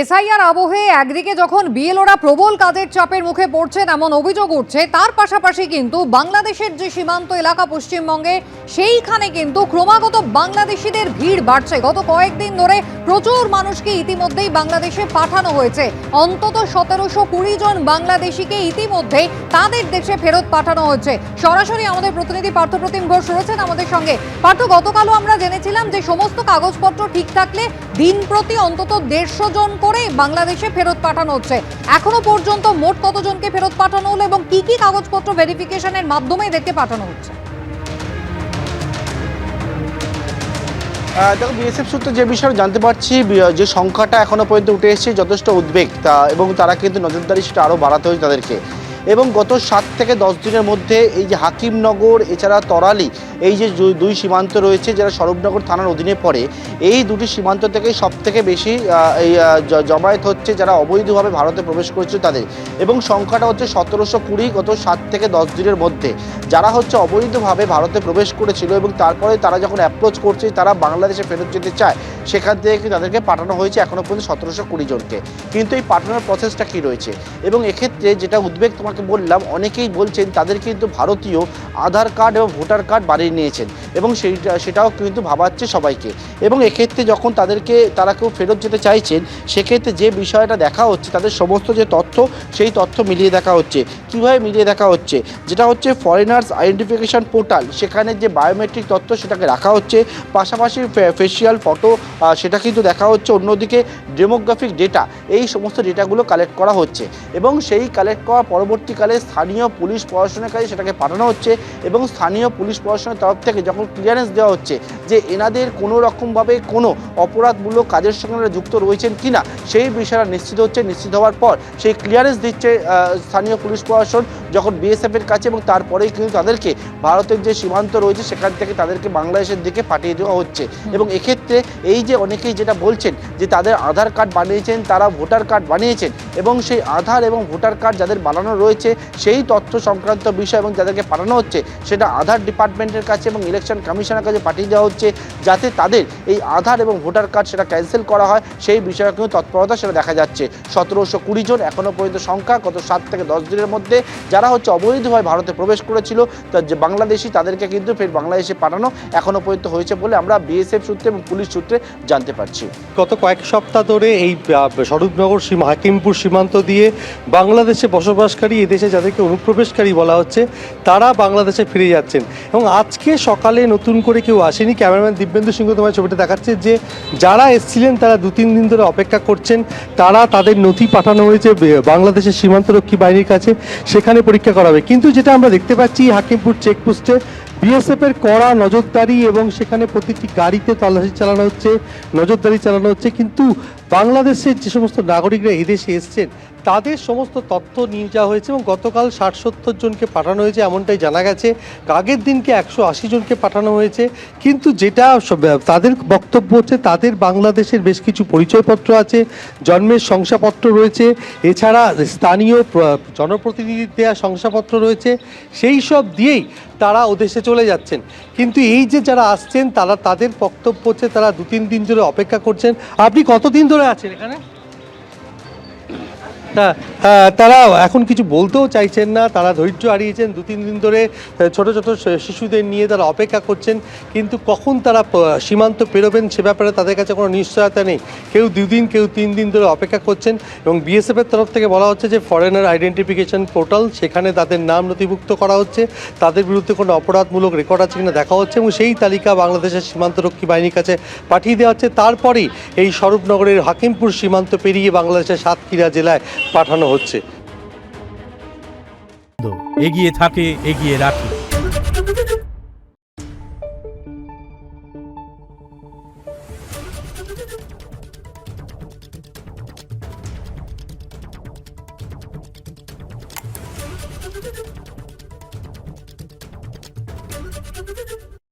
SIR আবহে একদিকে যখন বিএলওরা প্রবল কাজের চাপের মুখে পড়ছেন এমন অভিযোগ উঠছে, তার পাশাপাশি কিন্তু বাংলাদেশের যে সীমান্ত এলাকা পশ্চিমবঙ্গে, সেইখানে কিন্তু ক্রমাগত বাংলাদেশিদের ভিড় বাড়ছে। গত কয়েকদিন ধরে প্রচুর মানুষকে ইতিমধ্যেই বাংলাদেশে পাঠানো হয়েছে। অন্তত সতেরোশো কুড়ি জন বাংলাদেশিকে ইতিমধ্যেই তাদের দেশে ফেরত পাঠানো হচ্ছে সরাসরি আমাদের প্রতিনিধি পার্থপ্রতিম ঘোষ রয়েছেন আমাদের সঙ্গে। পার্থ, গতকালও আমরা জেনেছিলাম যে সমস্ত কাগজপত্র ঠিক থাকলে দিন প্রতি অন্তত দেড়শো জন করে বাংলাদেশে ফেরত পাঠানো হচ্ছে। এখনও পর্যন্ত মোট কতজনকে ফেরত পাঠানো হলো এবং কি কি কাগজপত্র ভেরিফিকেশনের মাধ্যমে এদেরকে পাঠানো হচ্ছে? দেখো বিএসএফ সূত্রে যে বিষয়ে জানতে পারছি যে সংখ্যাটা এখনও পর্যন্ত উঠে এসেছে, যথেষ্ট উদ্বেগ। তা, এবং তারা কিন্তু নজরদারি সেটা আরও বাড়াতে হয়েছে তাদেরকে। এবং গত সাত থেকে দশ দিনের মধ্যে এই যে হাকিমনগর, এছাড়া তরালি এই যে দুই সীমান্ত রয়েছে যারা স্বরূপনগর থানার অধীনে পড়ে, এই দুটি সীমান্ত থেকে সব থেকে বেশি এই জমায়েত হচ্ছে যারা অবৈধভাবে ভারতে প্রবেশ করেছে তাদের। এবং সংখ্যাটা হচ্ছে সতেরোশো কুড়ি গত সাত থেকে দশ দিনের মধ্যে। যারা হচ্ছে অবৈধভাবে ভারতে প্রবেশ করেছিল এবং তারপরে তারা যখন অ্যাপ্রোচ করছে, তারা বাংলাদেশে ফেরত যেতে চায়, সেখান থেকে তাদেরকে পাঠানো হয়েছে এখনও পর্যন্ত সতেরোশো কুড়ি জনকে। কিন্তু এই পাঠানোর প্রসেসটা কী রয়েছে? এবং এক্ষেত্রে যেটা উদ্বেগ তোমাকে বললাম, অনেকেই বলছেন তাদের কিন্তু ভারতীয় আধার কার্ড এবং ভোটার কার্ড বাড়িয়ে নিয়েছেন এবং সেইটা, সেটাও কিন্তু ভাবাচ্ছে সবাইকে। এবং এক্ষেত্রে যখন তাদেরকে, তারা কেউ ফেরত যেতে চাইছেন, সেক্ষেত্রে যে বিষয়টা দেখা হচ্ছে, তাদের সমস্ত যে তথ্য, সেই তথ্য মিলিয়ে দেখা হচ্ছে। কীভাবে মিলিয়ে দেখা হচ্ছে? যেটা হচ্ছে ফরেনার্স আইডেন্টিফিকেশন পোর্টাল সেখানে যে বায়োমেট্রিক তথ্য সেটাকে রাখা হচ্ছে। পাশাপাশি ফেসিয়াল ফটো সেটা কিন্তু দেখা হচ্ছে। অন্যদিকে ডেমোগ্রাফিক ডেটা এই সমস্ত ডেটাগুলো কালেক্ট করা হচ্ছে এবং সেই কালেক্ট করা পরবর্তীকালে স্থানীয় পুলিশ প্রশাসনের কাছে সেটাকে পাঠানো হচ্ছে এবং স্থানীয় পুলিশ প্রশাসনের তরফ থেকে যখন ক্লিয়ারেন্স দেওয়া হচ্ছে যে এনাদের কোনো রকমভাবে কোনো অপরাধমূলক কাজের সঙ্গে যুক্ত রয়েছেন কিনা সেই বিষয়টা নিশ্চিত হচ্ছে নিশ্চিত হওয়ার পর সেই ক্লিয়ারেন্স দিচ্ছে স্থানীয় পুলিশ প্রশাসন যখন বিএসএফের কাছে এবং তারপরেই কিন্তু তাদেরকে ভারতের যে সীমান্ত রয়েছে সেখান থেকে তাদেরকে বাংলাদেশের দিকে পাঠিয়ে দেওয়া হচ্ছে। এবং এক্ষেত্রে এই যে অনেকেই যেটা বলছেন যে তাদের আধার কার্ড বানিয়েছেন, তারা ভোটার কার্ড বানিয়েছেন এবং সেই আধার এবং ভোটার কার্ড যাদের বানানো রয়েছে, সেই তথ্য সংক্রান্ত বিষয় এবং যাদেরকে পাঠানো হচ্ছে, সেটা আধার ডিপার্টমেন্টের কাছে এবং ইলেকশন কমিশনের কাছে পাঠিয়ে দেওয়া হচ্ছে যাতে তাদের এই আধার এবং ভোটার কার্ড সেটা ক্যান্সেল করা হয়। সেই বিষয়ে কিন্তু তৎপরতা সেটা দেখা যাচ্ছে। সতেরোশো কুড়ি জন এখনও পর্যন্ত সংখ্যা, গত সাত থেকে দশ দিনের মধ্যে যারা হচ্ছে অবৈধভাবে ভারতে প্রবেশ করেছিল, তা যে বাংলাদেশি তাদেরকে কিন্তু ফের বাংলাদেশে পাঠানো এখনও পর্যন্ত হয়েছে বলে আমরা বিএসএফ সূত্রে এবং পুলিশ সূত্রে জানতে পারছি। গত কয়েক সপ্তাহ ধরে এই স্বরূপনগর সীমা, হাকিমপুর সীমান্ত দিয়ে বাংলাদেশে বসবাসকারী এদেশে যাদেরকে অনুপ্রবেশকারী বলা হচ্ছে, তারা বাংলাদেশে ফিরে যাচ্ছেন। এবং আজকে সকালে নতুন করে কেউ আসেনি। ক্যামেরাম্যান দিব্যেন্দু সিংহ তোমার ছবিটা দেখাচ্ছে যে যারা এসেছিলেন, তারা দু, তিন দিন ধরে অপেক্ষা করছেন। তারা তাদের নথি পাঠানো হয়েছে বাংলাদেশের সীমান্তরক্ষী বাহিনীর কাছে। সেখানে পরীক্ষা করা হবে। কিন্তু যেটা আমরা দেখতে পাচ্ছি, হাকিমপুর চেকপোস্টে বিএসএফ এর কড়া নজরদারি এবং সেখানে প্রতিটি গাড়িতে তল্লাশি চালানো হচ্ছে, নজরদারি চালানো হচ্ছে। কিন্তু বাংলাদেশের যে সমস্ত নাগরিকরা এদেশে এসছেন তাদের সমস্ত তথ্য নিয়ে যাওয়া হয়েছে এবং গতকাল ষাট সত্তর জনকে পাঠানো হয়েছে, এমনটাই জানা গেছে। আগের দিনকে একশো আশি জনকে পাঠানো হয়েছে। কিন্তু যেটা তাদের বক্তব্য হচ্ছে, তাদের বাংলাদেশের বেশ কিছু পরিচয়পত্র আছে, জন্মের শংসাপত্র রয়েছে, এছাড়া স্থানীয় প্র- জনপ্রতিনিধির দেওয়া শংসাপত্র রয়েছে, সেই সব দিয়েই তারা ওদেশে চলে যাচ্ছেন। কিন্তু এই যে যারা আসছেন, তারা, তাদের বক্তব্য হচ্ছে, তারা দু তিন দিন ধরে অপেক্ষা করছেন। আপনি কতদিন ধরে আছেন এখানে? তা তারা এখন কিছু বলতেও চাইছেন না। তারা ধৈর্য হারিয়েছেন। দু, তিন দিন ধরে ছোট ছোট শিশুদের নিয়ে তারা অপেক্ষা করছেন। কিন্তু কখন তারা সীমান্ত পেরোবেন সে ব্যাপারে তাদের কাছে কোনো নিশ্চয়তা নেই। কেউ দুদিন কেউ তিন দিন ধরে অপেক্ষা করছেন এবং বিএসএফের তরফ থেকে বলা হচ্ছে যে ফরেনার আইডেন্টিফিকেশন পোর্টাল সেখানে তাদের নাম নথিভুক্ত করা হচ্ছে। তাদের বিরুদ্ধে কোনো অপরাধমূলক রেকর্ড আছে কিনা দেখা হচ্ছে এবং সেই তালিকা বাংলাদেশের সীমান্তরক্ষী বাহিনীর কাছে পাঠিয়ে দেওয়া হচ্ছে। তারপরেই এই স্বরূপনগরের হাকিমপুর সীমান্ত পেরিয়ে বাংলাদেশের সাতক্ষীরা জেলায় পাঠানো হচ্ছে। এগিয়ে থাকে এগিয়ে রাখে।